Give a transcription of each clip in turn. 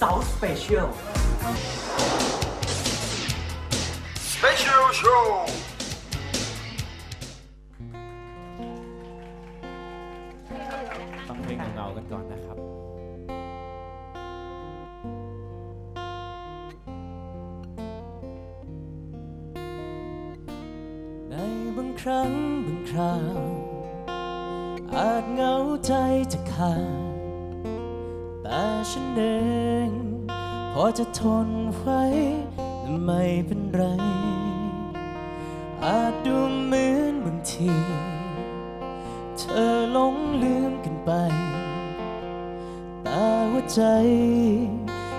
South Special Special Show ฟังเพลงเงาๆกันก่อนนะครับ ครั้งบางคราว อาจเหงาใจจะขาดแต่ฉันเองพอจะทนไว้และไม่เป็นไร อาจดูเหมือนบางที เธอหลงลืมกันไป แต่หัวใจ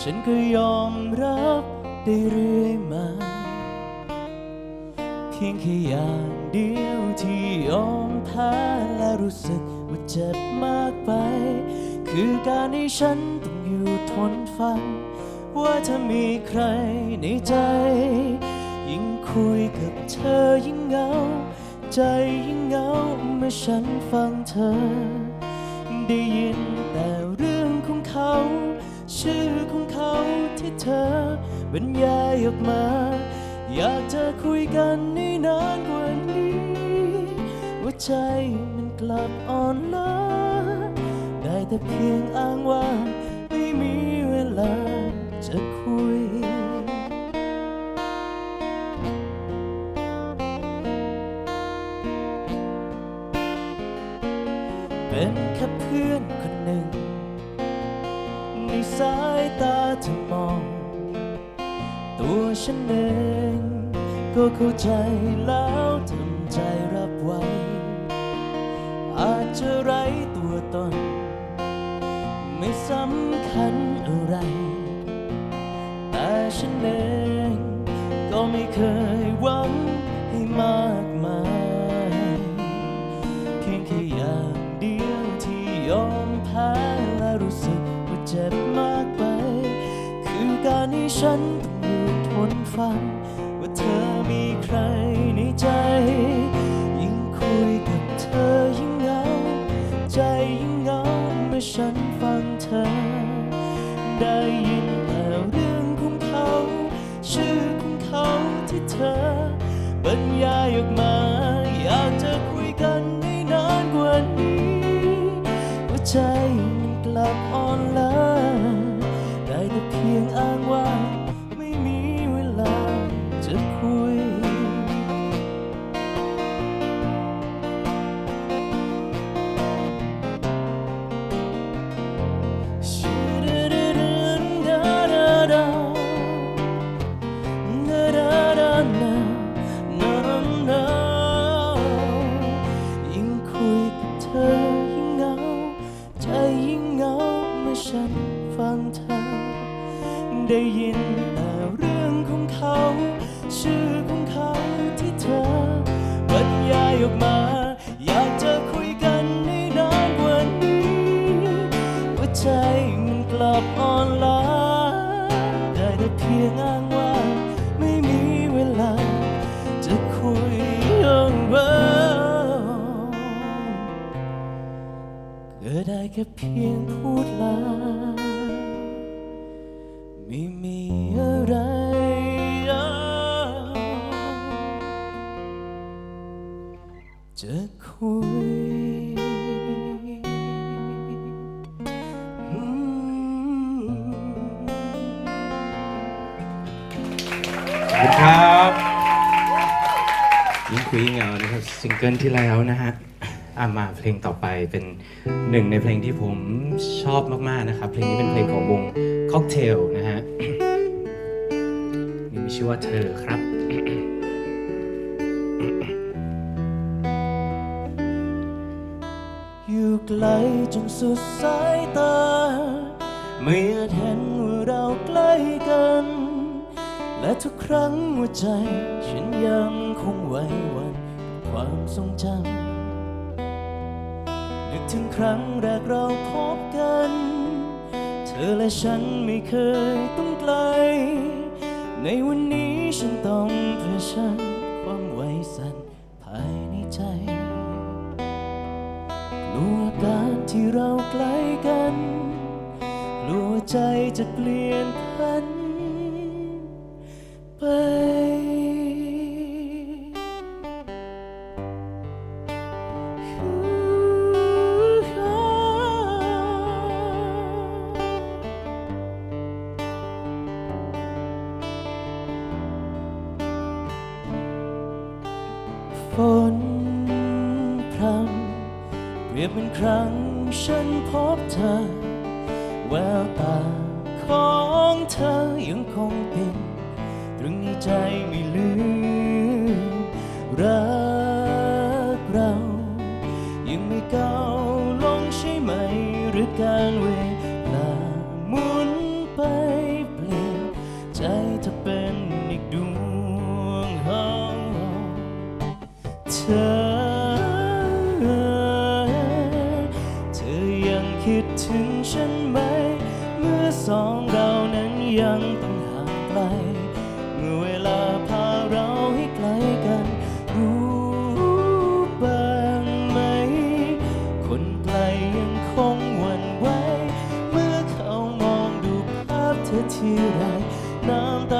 ฉันก็ยอมรับได้เรื่อยมา พียงแค่อย่างเดียวที่ยอมแพ้และรู้สึกว่าเจ็บมากไป คือการที่ฉันต้องอยู่ทนฟัง ว่าเธอมีใครในใจ ยิ่งคุยกับเธอยิ่งเหงา ใจยิ่งเหงาเมื่อฉันฟังเธอ ได้ยินแต่เรื่องของเขา ชื่อของเขาที่เธอบรรยายออกมา อยากจะคุยกันให้นานกว่านี้ว่าใจมันกลับอ่อนล้าได้แต่เพียงอ้างว่าไม่มีเวลาจะคุย เป็นแค่เพื่อนคนหนึ่ง ในสายตาเธอมอง ตัวฉันเอง ก็เข้าใจแล้วทำใจรับไว้ อาจจะไร้ตัวตน ไม่สำคัญอะไร แต่ฉันเองก็ไม่เคยหวังให้มากมาย เพียงแค่อย่างเดียวที่ยอมแพ้และรู้สึกว่าเจ็บมากไป คือการที่ฉัน ค้นฟัง ว่าเธอมีใครในใจ ยิ่งคุยกับเธอยิ่งเหงา ใจยิ่งเหงาเมื่อฉันฟังเธอ ได้ยินแต่เรื่องของเขา ชื่อของเขาที่เธอบรรยายออกมา ได้ยินแต่เรื่องของเขา ชื่อของเขาที่เธอบรรยายออกมา อยากจะคุยกันให้นานกว่านี้ว่าใจมันกลับอ่อนล้าได้แต่เพียงอ้างว่าไม่มีเวลา จะคุยยังเบอก็ได้แค่เพียงพูดลา ไม่มีอะไรจะคุยขอบคุณครับยิ่งคุยยิ่งเหงานะครับซิงเกิลที่แล้วนะฮะอะมาเพลงต่อไปเป็นหนึ่งในเพลงที่ผมชอบมาก ๆ นะครับ เพลงนี้เป็นเพลงของวง Cocktail นะฮะนี่มีชื่อว่าเธอครับอยู่ไกลจนสุดสายตา ไม่อาจเห็นว่าเราใกล้กัน และทุกครั้งหัวใจ ฉันยังคงไวหวันความทรงจำนึกถึงครั้งแรกเราพบกัน ธอและฉันไม่เคยต้องไกล ในวันนี้ฉันต้องเผชิญความไว้สั่นภายในใจกลัวการที่เราใกล้กันกลัวใจจะเปลี่ยน ฝนพรำเปรียบเป็นครั้งฉันพบเธอ แววตาของเธอยังคงเป็นตรึงในใจไม่ลืมรักเรายังไม่เก้าลงใช่ไหมหรือการเว งคงหวั่นไหวเมื่อเขามองดูภาพเธอทีไรน้ำตา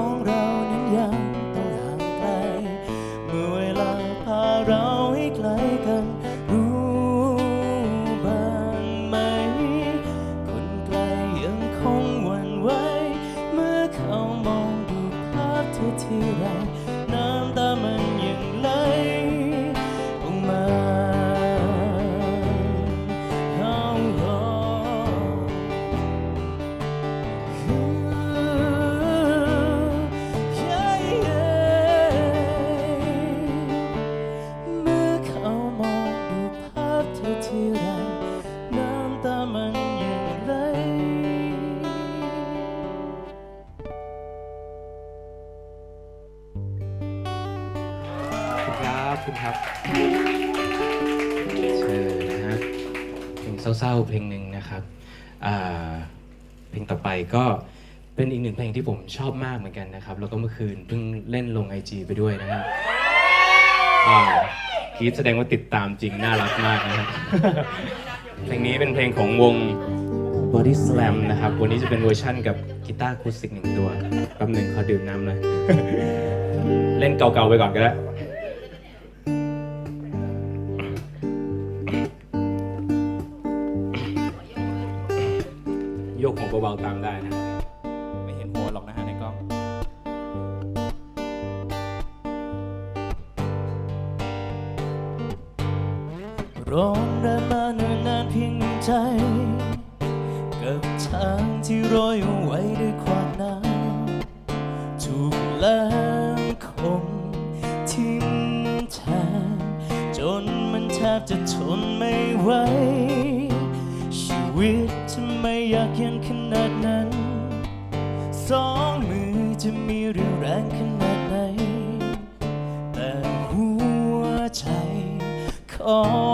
มื่อสองเรา เพลงเศร้าๆเพลงหนึ่งนะครับเพลงต่อไปก็เป็นอีกหนึ่งเพลงที่ผมชอบมากเหมือนกันนะครับ แล้วก็เมื่อคืนเพิ่งเล่นลง IG ไปด้วยนะฮะอ่าคีดแสดงว่าติดตามจริง น่ารักมากนะครับเพลงนี้เป็นเพลงของวง Body Slam นะครับ วันนี้จะเป็นเวอร์ชั่นกับกีตาร์คูสิกหนึ่งตัวแป๊บหนึ่งขอดื่มน้ำหน่อย เล่นเก่าๆไปก่อนก็ได้ ร้อนแรงมานิ่นนานเพียงหนึ่งใจ กับทางที่โรยเอาไว้ด้วยความหนาวถูกแรงคมทิ่มแทงจนมันแทบจะทนไม่ไหว ชีวิตจะไมอยากเย็นขนาดนั้น สองมือจะมีเรี่ยวแรงขนาดไหน แต่หัวใจ ของ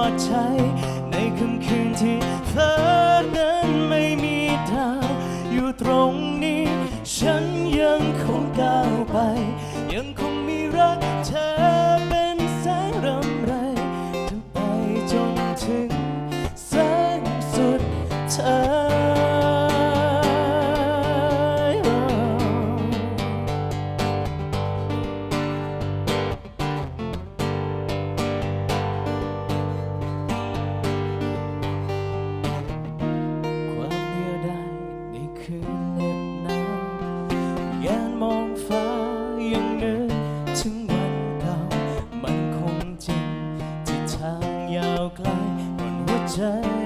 อดใจ ในค่ำคืนที่ฟ้านั้นไม่มีดาว อยู่ตรงนี้ ฉันยังคงก้าวไป ยังคงมีรักเธอเป็นแสงรำไรจนไปจนถึงแสงสุดเธอ ใจ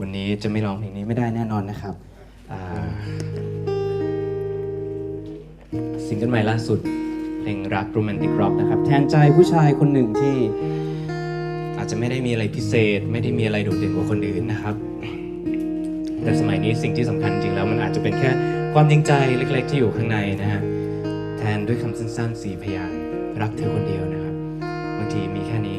วันนี้จะไม่ร้องเพลงนี้ไม่ได้แน่นอนนะครับอ่าซิงเกิลใหม่ล่าสุด เพลงรักโรแมนติกร็อกนะครับ แทนใจผู้ชายคนหนึ่งที่ อาจจะไม่ได้มีอะไรพิเศษ ไม่ได้มีอะไรโดดเด่นกว่าคนอื่นนะครับ แต่สมัยนี้สิ่งที่สำคัญจริงแล้วมันอาจจะเป็นแค่ความจริงใจเล็ก ๆ ที่อยู่ข้างในนะฮะแทนด้วยคำสั้นๆสี่พยางรักเธอคนเดียวนะครับบางทีมีแค่นี้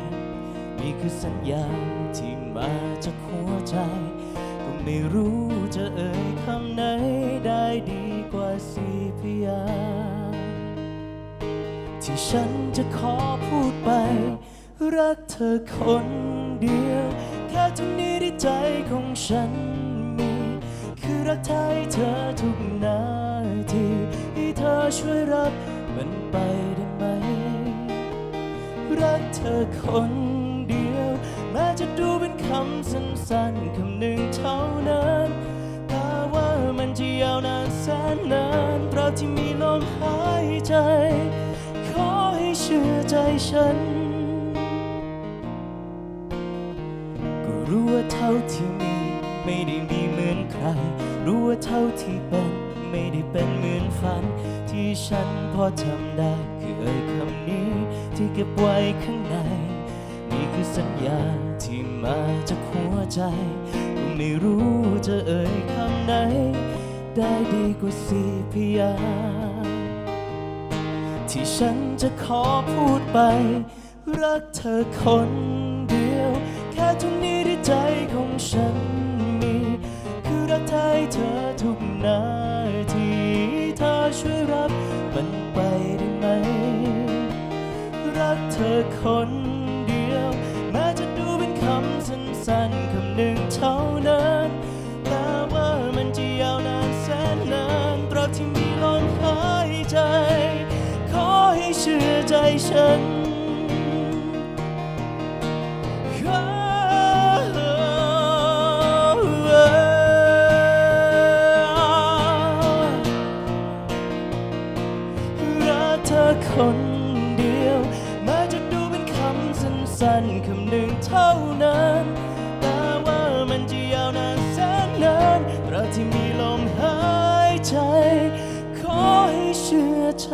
นี่คือสัญญาที่มาจากหัวใจ ก็ไม่รู้จะเอ่ยคำไหนได้ดีกว่าสี่พยางที่ฉันจะขอพูดไป รักเธอคนเดียว แค่ทุกนี้ที่ใจของฉันมี คือรักเธอให้เธอทุกนาทีให้เธอช่วยรับมันไปได้ไหม รักเธอคน จะดูเป็นคำสั้นๆคำหนึ่งเท่านั้นแต่ว่ามันจะยาวนานแสนนานตราที่มีลมหายใจ ขอให้เชื่อใจฉัน ก็รู้ว่าเท่าที่มี ไม่ได้มีเหมือนใคร รู้ว่าเท่าที่เป็นไม่ได้เป็นเหมือนฝัน ที่ฉันพอทำได้ คือเอ่ยคำนี้ที่เก็บไว้ข้างใน นี่คือสัญญา ที่มาจากหัวใจก็ไม่รู้จะเอ่ยคำไหน ได้ดีกว่าสีพยางที่ฉันจะขอพูดไป รักเธอคนเดียว แค่ทุกนี้ที่ใจของฉันมี คือรักเธอให้เธอทุกนาทีเธอช่วยรับมันไปได้ไหม รักเธอคน สั้นๆคำหนึ่งานานแต่ว่ามันจะยาวนานแสนนานตราที่มีลมหายใจ ขอให้เชื่อใจ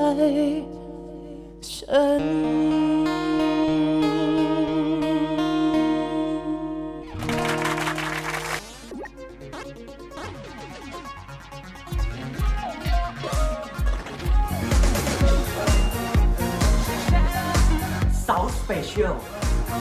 ฉัน